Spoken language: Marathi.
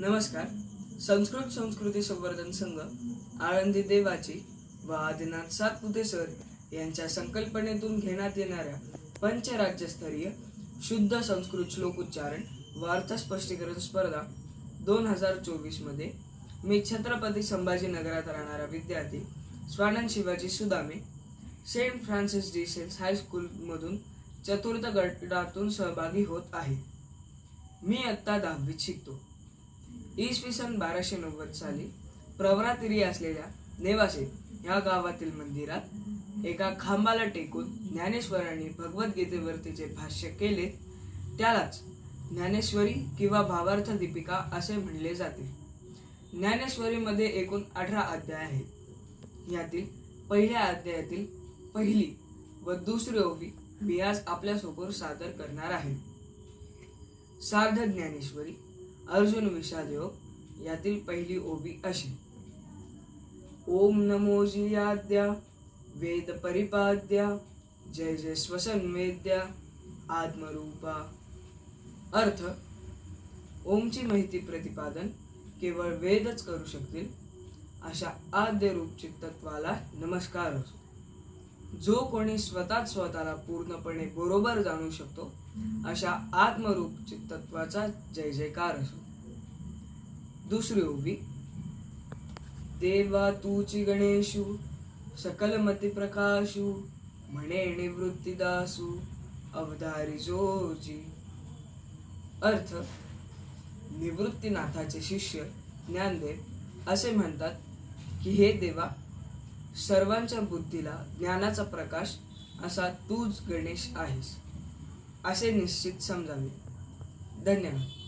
नमस्कार. संस्कृत संस्कृती संवर्धन संघ आळंदी देवाची व आदिनाथ सातपुते सर यांच्या संकल्पनेतून घेण्यात येणाऱ्या पंचराज्यस्तरीय शुद्ध संस्कृत श्लोकोच्चारण व अर्थ स्पष्टीकरण स्पर्धा दोन हजार चोवीसमध्ये मी छत्रपती संभाजीनगरात राहणारा विद्यार्थी Swanand Shivaji Sudame saint Francis de Sales हायस्कूलमधून चतुर्थ गटातून सहभागी होत आहे. मी आत्ता दहावीत शिकतो. इसवी सन बाराशे नव्वद साली प्रवरातिरी असलेल्या नेवासे ह्या गावातील मंदिरात एका खांबाला टेकून ज्ञानेश्वरांनी भगवद्गीतेवरतीचे भाष्य केले. त्यालाच ज्ञानेश्वरी किंवा भावार्थ दीपिका असे म्हणले जाते. ज्ञानेश्वरीमध्ये एकूण अठरा अध्याय आहेत. यातील पहिल्या अध्यायातील पहिली व दुसरी ओवी मी आज आपल्यासमोर सादर करणार आहे. सार्ध ज्ञानेश्वरी अर्जुन विषाद योग यातील पहिली ओबी अशी. ओम नमो जियाद्या वेद परिपाद्या जय जय स्वसंवेद्या आत्मरूपा. अर्थ ओमची माहिती प्रतिपादन केवळ वेदच करू शकतील अशा आद्य तत्वाला नमस्कार असो. जो कोणी स्वतःच स्वतःला पूर्णपणे बरोबर जाणू शकतो अशा आत्मरूप चित्तत्वाचा जय जयकार असो. दुसरी उभी. देवा तूची गणेशू सकल मती प्रकाशू म्हणे निवृत्तीदासू अवधारी जोजी. अर्थ निवृत्तीनाथाचे शिष्य ज्ञानदेव असे म्हणतात की हे देवा सर्वांच्या बुद्धीला ज्ञानाचा प्रकाश असा तूच गणेश आहेस असे निश्चित समजावे. धन्यवाद.